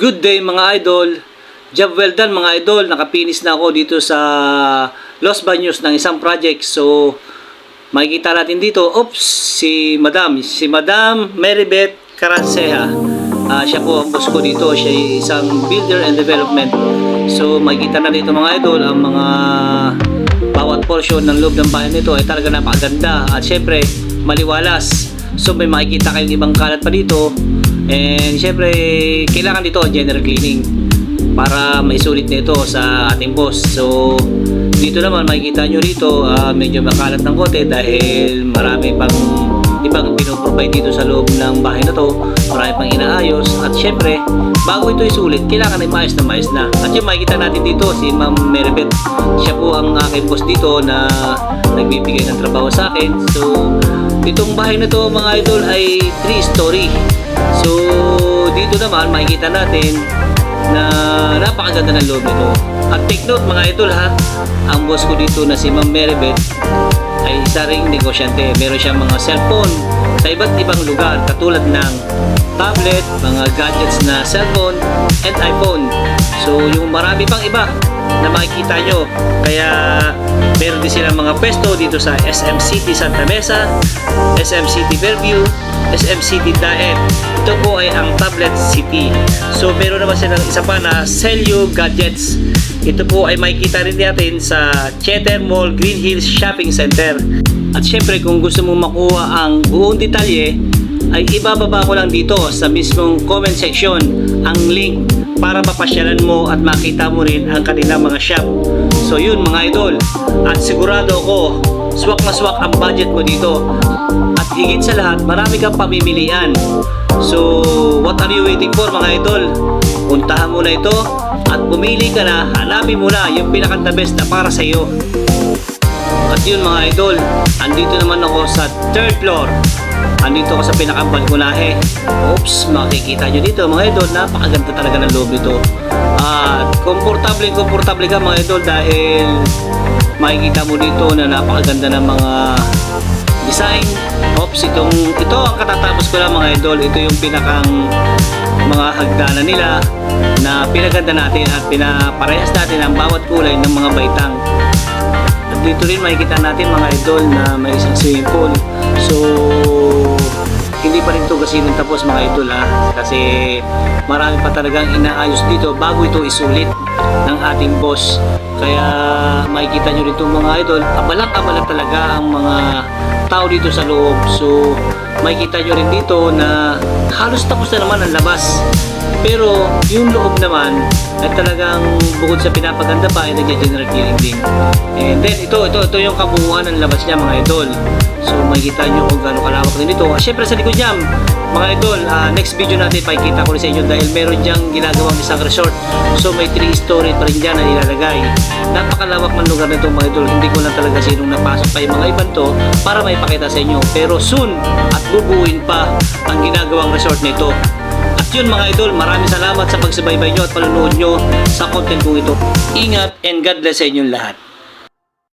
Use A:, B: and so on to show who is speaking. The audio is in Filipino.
A: Good day mga idol. Job well done mga idol. Nakapinis na ako dito sa Los Baños ng isang project. So, makikita natin dito, oops, si Madam. Si Madam Maribeth Caraceja. Ah, siya po ang boss ko dito. Siya isang builder and development. So, makikita na dito mga idol ang mga bawat portion ng loob ng bahay nito ay talaga napakaganda. At syempre, maliwalas. So, may makikita kayong ibang kalat pa dito. And syempre, kailangan dito general cleaning para maisulit nito sa ating boss. So, dito naman makikita nyo rito ah, medyo makalat ng kote dahil marami pang ibang pinoprovide dito sa loob ng bahay na to. Marami pang inaayos. At syempre, bago ito isulit, kailangan ay maayos na maayos na. At yung makikita natin dito, si Ma'am Meribet, siya po ang aking boss dito na nagbibigay ng trabaho sa akin. So, itong bahay na to mga idol ay 3 story. So, dito naman makikita natin na napakaganda ng loob nito. At take note mga idol ha, ang boss ko dito na si Ma'am Meribet ay isa ring negosyante. Meron siyang mga cellphone sa iba't ibang lugar katulad ng tablet, mga gadgets na cellphone, and iPhone. So, yung marami pang iba na makikita nyo. Kaya, meron din silang mga pwesto dito sa SM City Santa Mesa, SM City Fairview, SM City Daet. Ito po ay ang Tablet City. So, meron naman silang isa pa na Celio Gadgets. Ito po ay makikita rin natin sa Cheddar Mall Green Hills Shopping Center. At syempre, kung gusto mong makuha ang buong detalye, ay ibababa ko lang dito sa mismong comment section ang link para mapasyalan mo at makita mo rin ang kanilang mga shop. So yun mga idol, at sigurado ako, swak na swak ang budget mo dito. At higit sa lahat, marami kang pamimilian. So, what are you waiting for mga idol? Puntahan mo na ito at pumili ka na, hanapin mo na yung pinaka the best na para sa iyo. At yun mga idol, andito naman ako sa third floor. Andito ako sa pinakabalkonahe. Oops, makikita nyo dito mga idol, napakaganda talaga ng loob nito. At komportable, komportable ka mga idol dahil makikita mo dito na napakaganda ng mga design. Oops, itong, ito ang katatapos ko lang mga idol. Ito yung pinakang mga hagdanan nila na pinaganda natin at pinaparehas natin ang bawat kulay ng mga baitang. Dito rin makikita natin mga idol na may isang swimming pool. So, hindi pa rin ito kasi nung tapos mga idol ha. Kasi marami pa talagang inaayos dito bago ito isulit ng ating boss. Kaya makikita nyo rin itong mga idol, abalang-abala talaga ang mga tao dito sa loob. So, makikita nyo rin dito na halos tapos na naman ang labas. Pero yung loob naman ay talagang bukod sa pinapaganda pa ay nagja-general cleaning din. And then ito, ito, ito yung kabuuan ng labas niya mga idol. So makikita nyo kung gaano kalawak din ito. Siyempre sa likod niya, mga idol, ah, next video natin pakikita ko rin sa inyo dahil meron diyang ginagawang isang resort. So may 3 story pa rin dyan na nilalagay. Napakalawak man lugar nito mga idol. Hindi ko lang talaga sinong napasok pa yung mga iban to para may pakita sa inyo. Pero soon at bubuuin pa ang ginagawang resort nito. At yun mga idol, maraming salamat sa pagsubaybay nyo at panunood nyo sa content kong ito. Ingat and God bless sa inyong lahat.